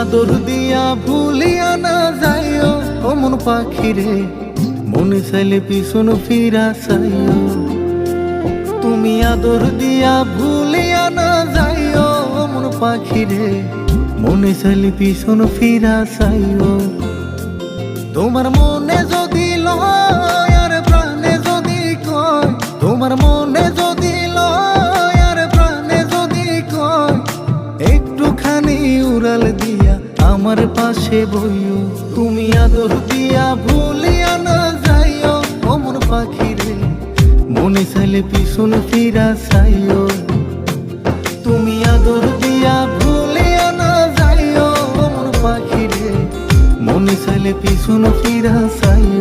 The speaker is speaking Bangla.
আদর দিয়া ভুলিয়া না যাইও। অমন পাখিরে, মনে চাইলে পিছন ফিরা চাইও। তুমি আদর দিয়া ভুলিয়া না যাইও। অমন পাখিরে, মনে চাইলে পিছন ফিরা চাইও। তোমার মনে উড়াল দিয়া আমার পাশে বইও। তুমি আদর দিয়া ভুলিয়া না যাইও। অমর পাখি রে মনে চাইলে পিছন ফিরা চাইও। তুমি আদর দিয়া ভুলিয়া না যাইও। অমর পাখি রে মনে চাইলে পিছন ফিরা চাইও।